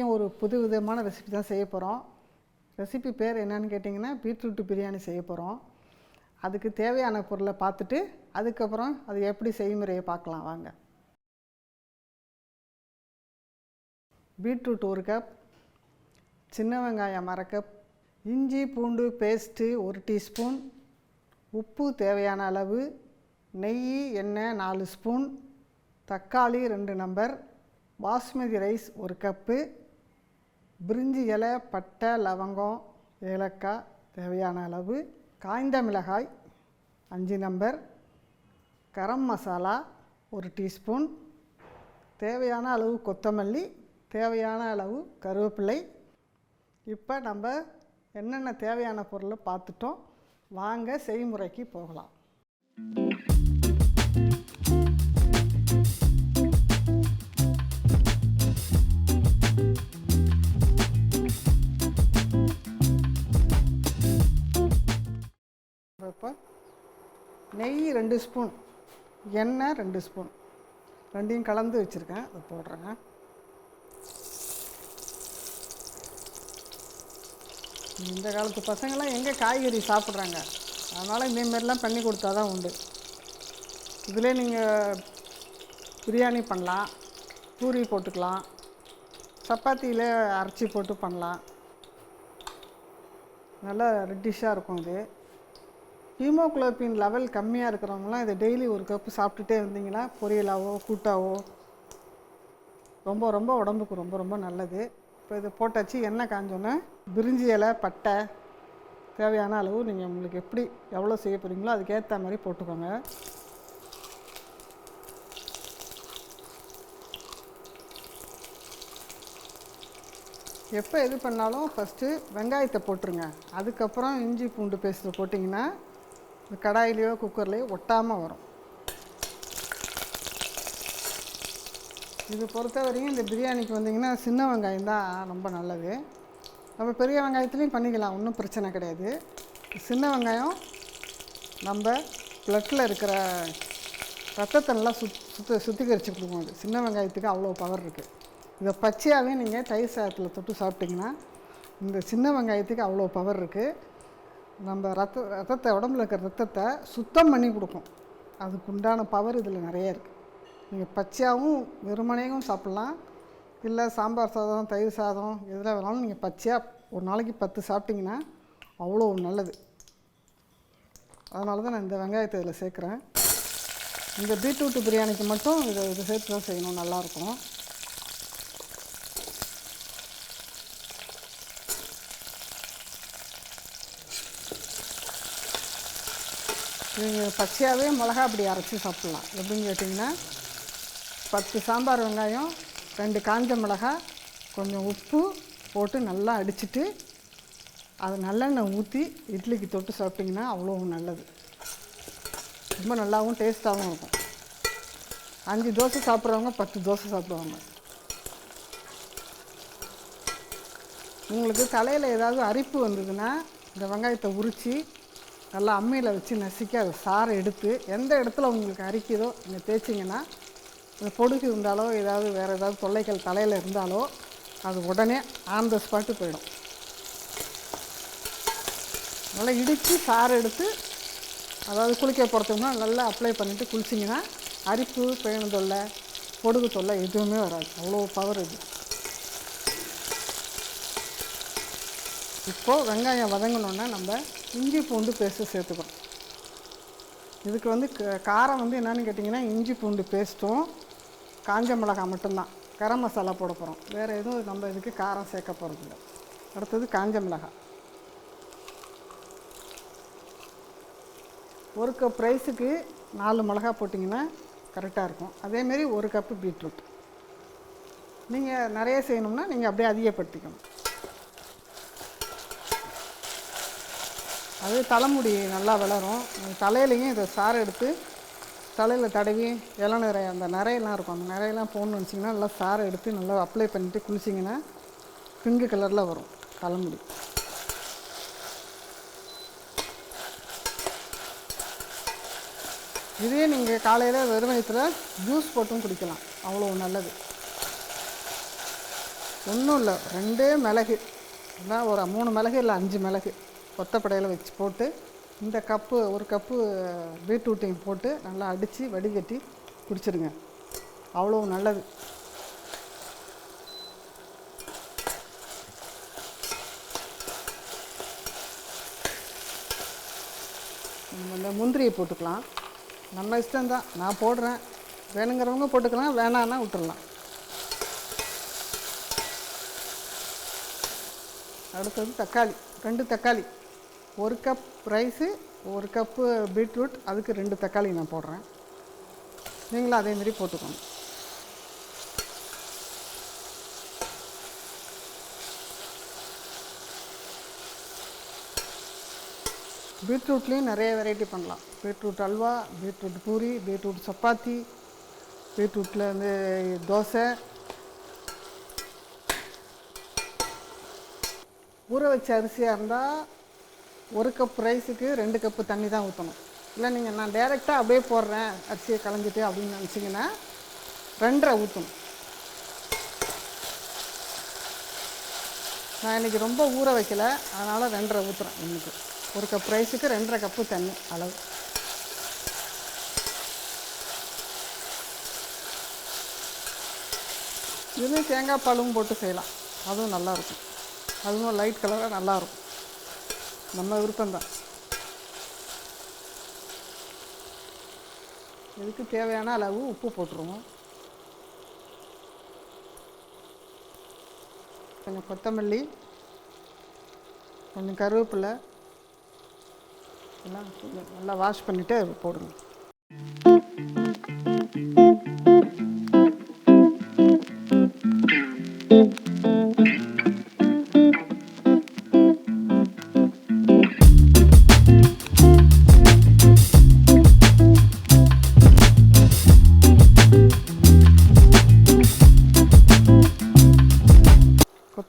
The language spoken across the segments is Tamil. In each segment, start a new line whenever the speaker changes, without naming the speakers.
இன்றைக்கும் ஒரு புது விதமான ரெசிபி தான் செய்ய போகிறோம் ரெசிபி பேர் என்னன்னு கேட்டிங்கன்னா பீட்ரூட் பிரியாணி செய்ய போகிறோம் அதுக்கு தேவையான பொருளை பார்த்துட்டு அதுக்கப்புறம் அது எப்படி செய்முறையை பார்க்கலாம் வாங்க. பீட்ரூட் ஒரு கப் சின்ன வெங்காயம் அரை கப் இஞ்சி பூண்டு பேஸ்ட்டு ஒரு டீஸ்பூன் உப்பு தேவையான அளவு நெய் எண்ணெய் நாலு ஸ்பூன் தக்காளி ரெண்டு நம்பர் பாஸ்மதி ரைஸ் ஒரு கப்பு பிரிஞ்சி இலை பட்டை லவங்கம் ஏலக்காய் தேவையான அளவு. காய்ந்த மிளகாய் அஞ்சு நம்பர். கரம் மசாலா ஒரு டீஸ்பூன். தேவையான அளவு கொத்தமல்லி தேவையான அளவு கருவேப்பிலை. இப்போ நம்ம என்னென்ன தேவையான பொருளை பார்த்துட்டோம். வாங்க செய்முறைக்கு போகலாம். நெய் ரெண்டு ஸ்பூன் எண்ணெய் ரெண்டு ஸ்பூன். ரெண்டையும் கலந்து வச்சுருக்கேன். அதை போடுறேங்க. இந்த காலத்து பசங்களாம் எங்கே காய்கறி சாப்பிட்றாங்க? அதனால் இதேமாரிலாம் பண்ணி கொடுத்தா தான் உண்டு. இதில் நீங்கள் பிரியாணி பண்ணலாம் பூரி போட்டுக்கலாம் சப்பாத்தியில் அரைச்சி போட்டு பண்ணலாம். நல்லா ரெட்டிஷாக இருக்கும் இது. ஹீமோகுளோபின் லெவல் கம்மியாக இருக்கிறவங்களாம் இதை டெய்லி ஒரு கப்பு சாப்பிட்டுட்டே இருந்தீங்கன்னா பொரியலாவோ கூட்டாவோ ரொம்ப ரொம்ப உடம்புக்கு ரொம்ப ரொம்ப நல்லது. இப்போ இதை போட்டாச்சு எண்ணெய் காஞ்சோன்னே பிரிஞ்சி இலை பட்டை தேவையான அளவு நீங்கள் உங்களுக்கு எப்படி எவ்வளோ செய்ய போகிறீங்களோ அதுக்கேற்ற மாதிரி போட்டுக்கோங்க. எப்போ எது பண்ணாலும் ஃபஸ்ட்டு வெங்காயத்தை போட்டுருங்க. அதுக்கப்புறம் இஞ்சி பூண்டு பேஸ்ட்டு போட்டிங்கன்னா கடாயிலையோ குக்கர்லேயோ ஒட்டாமல் வரும். இது பொறுத்தவரையும் இந்த பிரியாணிக்கு வந்தீங்கன்னா சின்ன வெங்காயம் தான் ரொம்ப நல்லது. நம்ம பெரிய வெங்காயத்துலேயும் பண்ணிக்கலாம் ஒன்றும் பிரச்சனை கிடையாது. சின்ன வெங்காயம் நம்ம ப்ளட்டில் இருக்கிற ரத்தத்தை நல்லா சுத் சுத்த சுத்திகரித்து கொடுக்கும் அது. சின்ன வெங்காயத்துக்கு அவ்வளோ பவர் இருக்குது இதை பச்சையாகவே நீங்கள் தயிர் சாதத்தில் தொட்டு சாப்பிட்டிங்கன்னா இந்த சின்ன வெங்காயத்துக்கு அவ்வளோ பவர் இருக்குது நம்ம ரத்த ரத்தத்தை உடம்புல இருக்கிற ரத்தத்தை சுத்தம் பண்ணி கொடுக்கும். அதுக்கு உண்டான பவர் இதில் நிறைய இருக்குது நீங்கள் பச்சையாகவும் வெறுமனையும் சாப்பிட்லாம். இல்லை சாம்பார் சாதம் தயிர் சாதம் எதில் வேணாலும் நீங்கள் பச்சையாக ஒரு நாளைக்கு பத்து சாப்பிட்டிங்கன்னா அவ்வளோ நல்லது. அதனால தான் நான் இந்த வெங்காயத்தை இதில் சேர்க்குறேன். இந்த பீட்ரூட்டு பிரியாணிக்கு மட்டும் இதை இதை சேர்த்து தான் செய்யணும் நல்லாயிருக்கும் நீங்கள் பச்சையாகவே மிளகா அப்படி அரைச்சி சாப்பிட்லாம். எப்படின்னு கேட்டிங்கன்னா பத்து சாம்பார் வெங்காயம் ரெண்டு காஞ்ச மிளகா கொஞ்சம் உப்பு போட்டு நல்லா அடிச்சுட்டு அது நல்லெண்ணெய் ஊற்றி இட்லிக்கு தொட்டு சாப்பிட்டிங்கன்னா அவ்வளோ நல்லது. ரொம்ப நல்லாவும் டேஸ்ட்டாகவும் இருக்கும். அஞ்சு தோசை சாப்பிட்றவங்க பத்து தோசை சாப்பிடுவாங்க. உங்களுக்கு தலையில் ஏதாவது அரிப்பு வந்ததுன்னா இந்த வெங்காயத்தை உரித்து நல்லா அம்மியில் வச்சு நசுக்கி அதை சாறை எடுத்து எந்த இடத்துல உங்களுக்கு அரிக்குதோ நீங்கள் தேய்ச்சிங்கன்னா இந்த பொடுகு இருந்தாலோ ஏதாவது வேறு ஏதாவது தொல்லைகள் தலையில் இருந்தாலோ அது உடனே ஆன் த ஸ்பாட்டு போயிடும். நல்லா இடித்து சாறு எடுத்து அதாவது குளிக்க போகிறதுக்குனா நல்லா அப்ளை பண்ணிவிட்டு குளிச்சிங்கன்னா அரிப்பு பேணு தொல்லை பொடுகு தொல்லை எதுவுமே வராது. அவ்வளோ பவர் இது. இப்போது வெங்காயம் வதங்கணுன்னா நம்ம இஞ்சி பூண்டு பேஸ்ட்டு சேர்த்துக்கிறோம் இதுக்கு வந்து க- காரம் வந்து என்னன்னு கேட்டிங்கன்னா இஞ்சி பூண்டு பேஸ்ட்டும் காஞ்ச மிளகா மட்டும்தான். கரம் மசாலா போட போகிறோம் வேறு எதுவும் நம்ம இதுக்கு காரம் சேர்க்க போகிறதில்ல அடுத்தது காஞ்ச மிளகா. ஒரு கப் ரைஸுக்கு நாலு மிளகா போட்டிங்கன்னா கரெக்டாக இருக்கும். அதேமாரி ஒரு கப்பு பீட்ரூட். நீங்கள் நிறைய செய்யணும்னா நீங்கள் அப்படியே அதிகப்படுத்திக்கணும். அது தலைமுடி நல்லா வளரும். தலையிலையும் இதை சாறு எடுத்து தலையில் தடவி இலை நிறைய அந்த நிறையெல்லாம் இருக்கும். அந்த நிறையெல்லாம் போகணும்னு வச்சிங்கன்னா நல்லா சாறை எடுத்து நல்லா அப்ளை பண்ணிவிட்டு குளிச்சிங்கன்னா பிங்கு கலரில் வரும் தலைமுடி. இதே நீங்கள் காலையில் வெறும் வயிற்றுல ஜூஸ் போட்டும் குடிக்கலாம். அவ்வளோ நல்லது. ஒன்றும் இல்லை ரெண்டே மிளகு. இல்லை ஒரு மூணு மிளகு இல்லை அஞ்சு மிளகு. கொத்தப்படையில் வச்சு போட்டு இந்த கப்பு ஒரு கப்பு பீட்ரூட்டையும் போட்டு நல்லா அடித்து வடிகட்டி குடிச்சிடுங்க அவ்வளோ நல்லது. இந்த முந்திரியை போட்டுக்கலாம். நம்ம இஷ்டம்தான். நான் போடுறேன். வேணுங்கிறவங்க போட்டுக்கலாம். வேணான்னா விட்டுடலாம் அடுத்தது தக்காளி. ரெண்டு தக்காளி. ஒரு கப் ரைஸு ஒரு கப்பு பீட்ரூட் அதுக்கு ரெண்டு தக்காளி நான் போடுறேன். நீங்களும் அதேமாரி போட்டுக்கோங்க. பீட்ரூட்லேயும் நிறைய வெரைட்டி பண்ணலாம். Beetroot halwa beetroot puri beetroot chapati பீட்ரூட்டில் வந்து தோசை. ஊற வச்ச அரிசியாக இருந்தால் ஒரு கப் ரைஸுக்கு ரெண்டு கப்பு தண்ணி தான் ஊற்றணும் இல்லை நீங்கள் நான் டைரெக்டாக அப்படியே போடுறேன் அரிசியை கலந்துட்டு அப்படின்னு நினச்சிங்கன்னா ரெண்டரை ஊற்றணும் நான் இன்றைக்கி ரொம்ப ஊற வைக்கல அதனால் ரெண்டரை ஊற்றுறேன் இன்னைக்கு. ஒரு கப் ரைஸுக்கு ரெண்டரை கப்பு தண்ணி அளவு. இதுவும் தேங்காய் பாலும் போட்டு செய்யலாம். அதுவும் நல்லாயிருக்கும் அதுவும் லைட் கலராக நல்லாயிருக்கும் நம்ம விருப்பம்தான். இதுக்கு தேவையான அளவு உப்பு போட்டுருவோம். கொஞ்சம் கொத்தமல்லி கொஞ்சம் கருவேப்பிலை எல்லாம் நல்லா வாஷ் பண்ணிவிட்டு போடுங்க.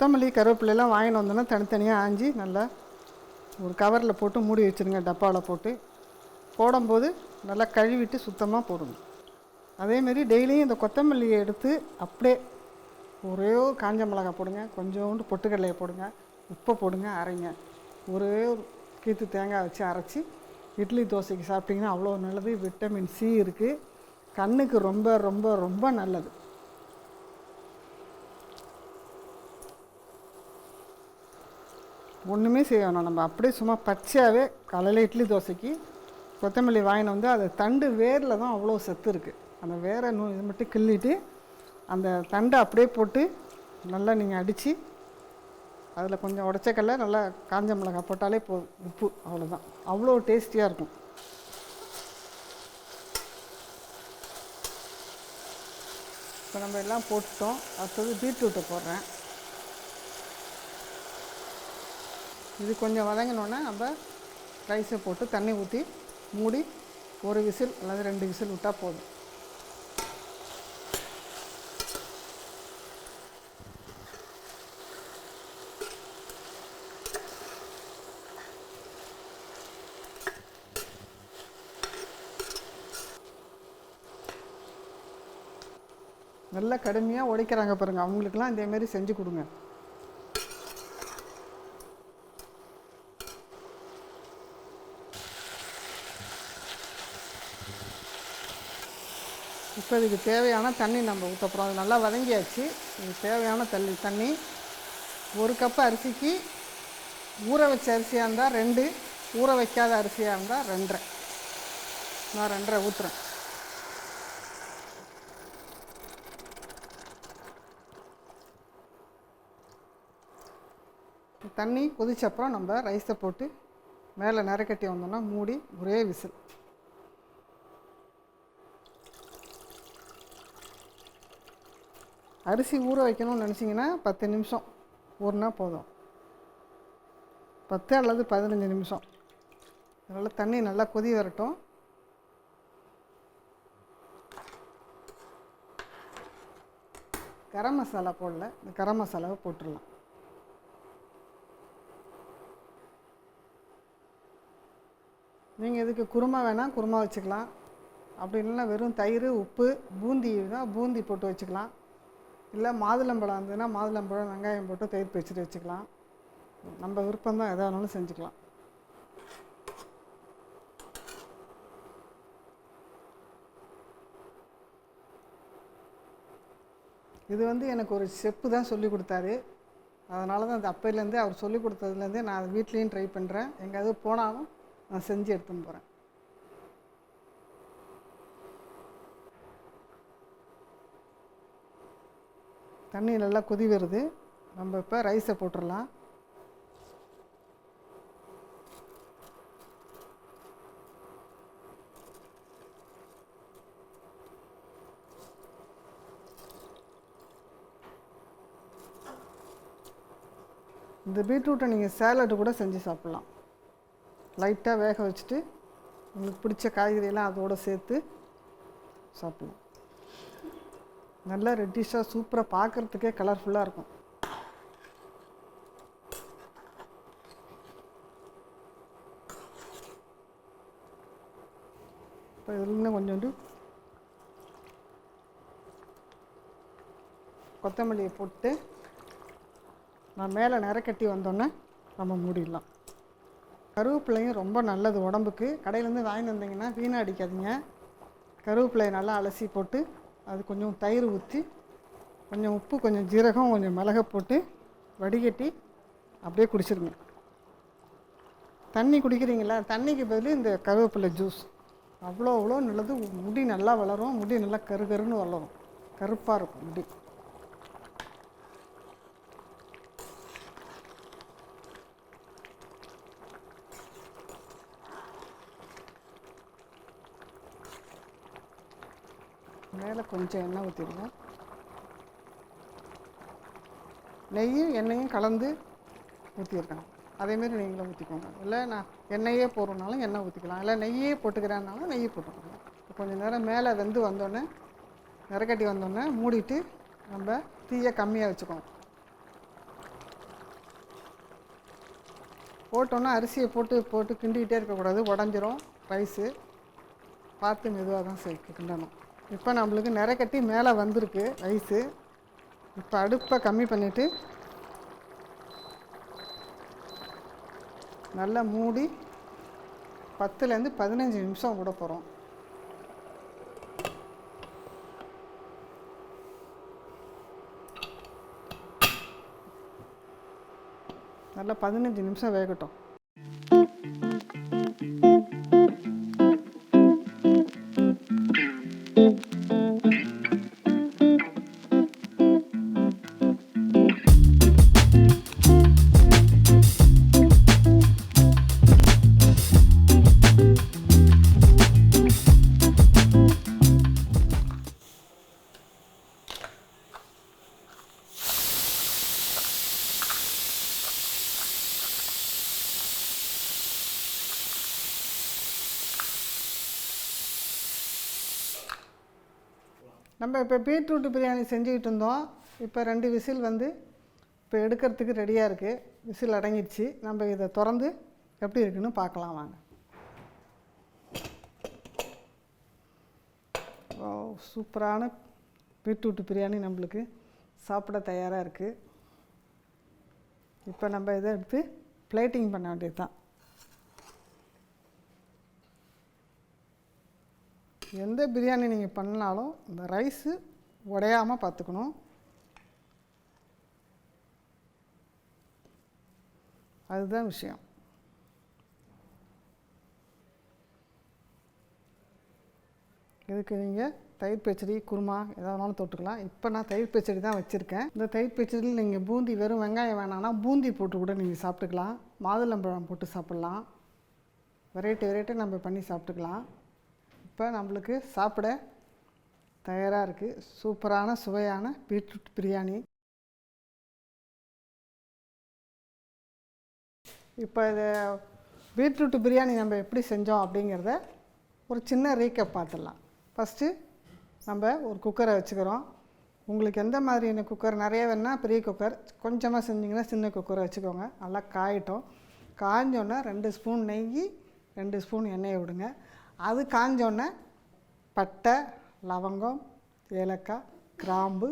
கொத்தமல்லி கருவேப்பிலையெல்லாம் வாங்கிட்டு வந்தோன்னா தனித்தனியாக ஆஞ்சி நல்லா ஒரு கவரில் போட்டு மூடி வச்சுருங்க டப்பாவில் போட்டு. போடும்போது நல்லா கழுவிட்டு சுத்தமாக போடுங்க அதேமாரி டெய்லியும் இந்த கொத்தமல்லியை எடுத்து அப்படியே ஒரே காஞ்ச மிளகாய் போடுங்க கொஞ்சோண்டு பொட்டுக்கடலையை போடுங்க உப்பை போடுங்க அரைங்க. ஒரே ஒரு கீத்து தேங்காய் வச்சு அரைச்சி இட்லி தோசைக்கு சாப்பிட்டிங்கன்னா அவ்வளோ நல்லது விட்டமின் சி இருக்குது கண்ணுக்கு ரொம்ப ரொம்ப ரொம்ப நல்லது. ஒன்றுமே செய்ய வேணாம். நம்ம அப்படியே சும்மா பச்சையாகவே காலையில் இட்லி தோசைக்கு கொத்தமல்லி வாங்கின்னு வந்து அது தண்டு வேரில் தான் அவ்வளோ சத்து இருக்குது அந்த வேரை நூ இது மட்டும் கிள்ளிட்டு அந்த தண்டை அப்படியே போட்டு நல்லா நீங்கள் அடித்து அதில் கொஞ்சம் உடச்சக்கல்ல நல்லா காஞ்ச மிளகாய் போட்டாலே போதும் உப்பு அவ்வளோதான் அவ்வளோ டேஸ்டியாக இருக்கும். இப்போ நம்ம எல்லாம் போட்டுட்டோம். அடுத்தது பீட்ரூட்டை போடுறேன். இது கொஞ்சம் வதங்கினோன்னே நம்ம ரைஸை போட்டு தண்ணி ஊற்றி மூடி ஒரு விசில் அல்லது ரெண்டு விசில் விட்டால் போதும். நல்லா கடுமையாக உடைக்கிறாங்க பாருங்கள் அவங்களுக்கெல்லாம் இதேமாரி செஞ்சு கொடுங்க. இப்போ இதுக்கு தேவையான தண்ணி நம்ம ஊற்ற போகிறோம் அது நல்லா வதங்கியாச்சு. இதுக்கு தேவையான தண்ணி தண்ணி ஒரு கப்பு அரிசிக்கு ஊற வச்ச அரிசியாக இருந்தால் ரெண்டு ஊற வைக்காத அரிசியாக இருந்தால் ரெண்டரை. நான் ரெண்டரை ஊற்றுறேன் தண்ணி கொதிச்ச அப்புறம் நம்ம ரைஸை போட்டு மேலே நிறக்கட்டி வந்தோம்னா மூடி ஒரே விசில். அரிசி ஊற வைக்கணும்னு நினச்சிங்கன்னா பத்து நிமிஷம். ஊறினா போதும். பத்து அல்லது பதினஞ்சு நிமிஷம். அதனால் தண்ணி நல்லா கொதி வரட்டும். கரம் மசாலா போடல. இந்த கரம் மசாலாவை போட்டுடலாம். நீங்கள் இதுக்கு குருமா வேணால் குருமா வச்சுக்கலாம். அப்படி இல்லைன்னா வெறும் தயிர் உப்பு பூந்தி தான் பூந்தி போட்டு வச்சுக்கலாம். இல்லை மாதுளம்பழம் இருந்ததுன்னா மாதுளம்பழம் வெங்காயம் போட்டு தயிர் பச்சடி வச்சுக்கலாம். நம்ம விருப்பம் தான் எதாக வேணாலும் செஞ்சுக்கலாம். இது வந்து எனக்கு ஒரு செப்பு தான் சொல்லி கொடுத்தாரு. அதனால தான் அது அப்போலேருந்தே அவர் சொல்லி கொடுத்ததுலேருந்தே நான் வீட்லேயும் ட்ரை பண்ணுறேன் எங்கேயாவது போனாலும் நான் செஞ்சு எடுத்துன்னு போகிறேன் தண்ணி நல்லா கொதி வருது. நம்ம இப்போ ரைஸை போட்டுடலாம் இந்த பீட்ரூட்டை நீங்கள் சேலட்டு கூட செஞ்சு சாப்பிட்லாம். லைட்டாக வேக வச்சுட்டு உங்களுக்கு பிடிச்ச காய்கறியெல்லாம் அதோடு சேர்த்து சாப்பிட்லாம். நல்லா ரெட்டிஷாக சூப்பராக பார்க்குறதுக்கே கலர்ஃபுல்லாக இருக்கும். இப்போ இதில் இன்னும் கொஞ்சோண்டு கொத்தமல்லியை போட்டு நான் மேலே நிறக்கட்டி வந்தோன்னே நம்ம மூடிடலாம். கருவேப்பிலையும் ரொம்ப நல்லது உடம்புக்கு. கடையிலேருந்து வாங்கிட்டு வந்தீங்கன்னா வீணாக அடிக்காதீங்க. கருவேப்பிலையை நல்லா அலசி போட்டு அது கொஞ்சம் தயிர் ஊற்றி கொஞ்சம் உப்பு கொஞ்சம் ஜீரகம் கொஞ்சம் மிளகை போட்டு வடிகட்டி அப்படியே குடிச்சிருங்க. தண்ணி குடிக்கிறீங்களா? தண்ணிக்கு பதில் இந்த கருவேப்பிலை ஜூஸ் அவ்வளோ அவ்வளோ நல்லது. முடி நல்லா வளரும். முடி நல்லா கரு கருன்னு வளரும். கருப்பாக இருக்கும் முடி. மேலே கொஞ்சம் எண்ணெய் ஊற்றிடுங்க நெய்யும் எண்ணெயும் கலந்து ஊற்றிருக்கேன் அதேமாரி நீங்களும் ஊற்றிக்கோங்க இல்லை நான் எண்ணெயே போடுறனாலும் எண்ணெய் ஊற்றிக்கலாம் இல்லை நெய்யே போட்டுக்கிறேன்னாலும் நெய்யை போட்டுக்கலாம் இப்போ கொஞ்சம் நேரம் மேலே வெந்து வந்தோடனே நிறக்கட்டி வந்தோடனே மூடிட்டு நம்ம தீயை கம்மியாக வச்சுக்கோங்க. போட்டோன்னா அரிசியை போட்டு போட்டு கிண்டிக்கிட்டே இருக்கக்கூடாது. உடஞ்சிரும். ரைஸு. பார்த்து மெதுவாக தான் சேர்க்க கிண்டணும். இப்போ நம்மளுக்கு நிறக்கட்டி மேலே வந்திருக்கு ரைஸு இப்போ அடுப்பை கம்மி பண்ணிவிட்டு நல்லா மூடி பத்துலேருந்து பதினஞ்சு நிமிஷம் விட போகிறோம். நல்லா பதினஞ்சு நிமிஷம் வேகட்டும். நம்ம இப்போ பீட்ரூட் பிரியாணி செஞ்சுக்கிட்டு இருந்தோம். இப்போ ரெண்டு விசில் வந்து இப்போ எடுக்கிறதுக்கு ரெடியாக இருக்குது விசில் அடங்கிடுச்சு. நம்ம இதை திறந்து எப்படி இருக்குன்னு பார்க்கலாம் வாங்க. ஓ சூப்பரான பீட்ரூட் பிரியாணி நம்மளுக்கு சாப்பிட தயாராக இருக்குது இப்போ நம்ம இதை எடுத்து பிளேட்டிங் பண்ண வேண்டியது தான் எந்த பிரியாணி நீங்கள் பண்ணாலும் இந்த ரைஸு உடையாமல் பார்த்துக்கணும். அதுதான் விஷயம். இதுக்கு நீங்கள் தயிர் பச்சடி குருமா எதாவது வேணாலும் தொட்டுக்கலாம். இப்போ நான் தயிர் பச்சடி தான் வச்சுருக்கேன். இந்த தயிர் பச்சடியில் நீங்கள் பூந்தி வெறும் வெங்காயம் வேணாம்னா பூந்தி போட்டு கூட நீங்கள் சாப்பிட்டுக்கலாம். மாதுளம்பழம் போட்டு சாப்பிட்லாம். வெரைட்டி வெரைட்டி நம்ம பண்ணி சாப்பிட்டுக்கலாம். இப்போ நம்மளுக்கு சாப்பிட தயாராக இருக்குது சூப்பரான சுவையான பீட்ரூட் பிரியாணி. இப்போ இது பீட்ரூட் பிரியாணி நம்ம எப்படி செஞ்சோம் அப்படிங்கிறத ஒரு சின்ன ரீக்கப் பார்த்துடலாம். ஃபஸ்ட்டு நம்ம ஒரு குக்கரை வச்சுக்கிறோம். உங்களுக்கு எந்த மாதிரியான குக்கர் நிறைய வேணுன்னா பெரிய குக்கர் கொஞ்சமாக செஞ்சிங்கன்னா சின்ன குக்கரை வச்சுக்கோங்க. நல்லா காயட்டும். காஞ்சோன்னே ரெண்டு ஸ்பூன் நெய் ரெண்டு ஸ்பூன் எண்ணெயை விடுங்க. அது காஞ்சோடனே பட்டை லவங்கம் ஏலக்காய் கிராம்பு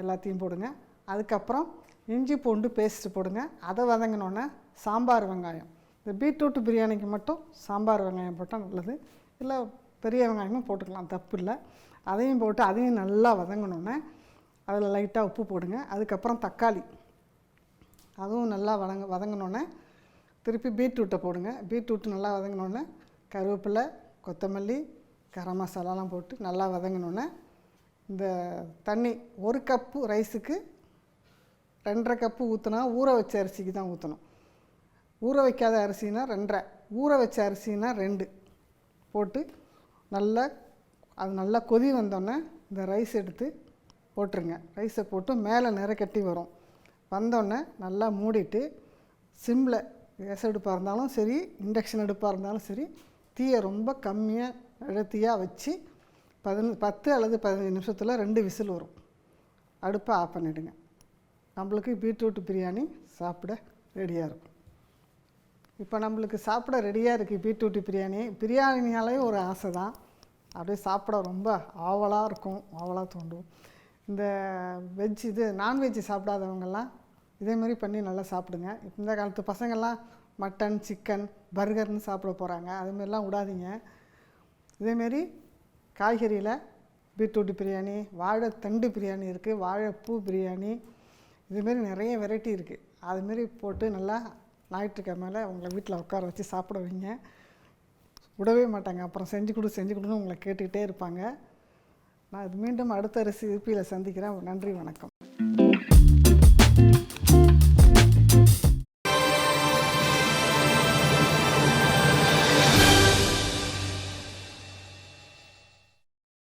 எல்லாத்தையும் போடுங்க. அதுக்கப்புறம் இஞ்சி பூண்டு பேஸ்ட்டு போடுங்க. அதை வதங்கினோன்னே சாம்பார் வெங்காயம். இந்த பீட்ரூட் பிரியாணிக்கு மட்டும் சாம்பார் வெங்காயம் போட்டால் நல்லது. இல்லை பெரிய வெங்காயமும் போட்டுக்கலாம் தப்பு இல்லை. அதையும் போட்டு அதையும் நல்லா வதங்கினோன்னே அதில் லைட்டாக உப்பு போடுங்க. அதுக்கப்புறம் தக்காளி. அதுவும் நல்லா வதங்க வதங்கினோன்னே திருப்பி பீட்ரூட்டை போடுங்க. பீட்ரூட் நல்லா வதங்கினோன்னே கருவேப்பிலை கொத்தமல்லி கரம் மசாலாலாம் போட்டு நல்லா வதங்கினோன்னே இந்த தண்ணி ஒரு கப்பு ரைஸுக்கு ரெண்டரை கப்பு ஊற்றினா ஊற வச்ச அரிசிக்கு தான் ஊற்றணும் ஊற வைக்காத அரிசினா ரெண்டரை ஊற வச்ச அரிசினா ரெண்டு போட்டு நல்லா அது நல்லா கொதி வந்தோடனே இந்த ரைஸ் எடுத்து போட்டுருங்க. ரைஸை போட்டு மேலே நிற கட்டி வரும். வந்தோடனே நல்லா மூடிட்டு சிம்மில் கேஸ் அடுப்பாக இருந்தாலும் சரி இண்டக்ஷன் அடுப்பாக இருந்தாலும் சரி தீயை ரொம்ப கம்மியாக இழத்தியாக வச்சு பதின பத்து அல்லது பதினஞ்சு நிமிஷத்தில் ரெண்டு விசில் வரும். அடுப்பை ஆஃப் பண்ணிவிடுங்க நம்மளுக்கு பீட்ரூட் பிரியாணி சாப்பிட ரெடியாக இருக்கும். இப்போ நம்மளுக்கு சாப்பிட ரெடியாக இருக்குது பீட்ரூட் பிரியாணி. பிரியாணினாலே ஒரு ஆசை தான். அப்படியே சாப்பிட ரொம்ப ஆவலாக இருக்கும் ஆவலாக தோண்டும் இந்த வெஜ் இது நான்வெஜ் சாப்பிடாதவங்கெல்லாம் இதே மாதிரி பண்ணி நல்லா சாப்பிடுங்க. இந்த காலத்து பசங்கள்லாம் மட்டன் சிக்கன் பர்கர்னு சாப்பிட போகிறாங்க அதுமாரிலாம் விடாதீங்க. இதேமாரி காய்கறியில் பீட்ரூட் பிரியாணி வாழைத்தண்டு பிரியாணி இருக்குது வாழைப்பூ பிரியாணி. இதுமாரி நிறைய வெரைட்டி இருக்குது அதுமாரி போட்டு நல்லா ஞாயிற்றுக்கிழமையில் உங்களை வீட்டில் உட்கார வச்சு சாப்பிட வைங்க. விடவே மாட்டாங்க. அப்புறம் செஞ்சு கொடு செஞ்சு கொடுன்னு உங்களை கேட்டுக்கிட்டே இருப்பாங்க. நான் இது மீண்டும் அடுத்த ரெசிபியில் சந்திக்கிறேன். நன்றி வணக்கம்.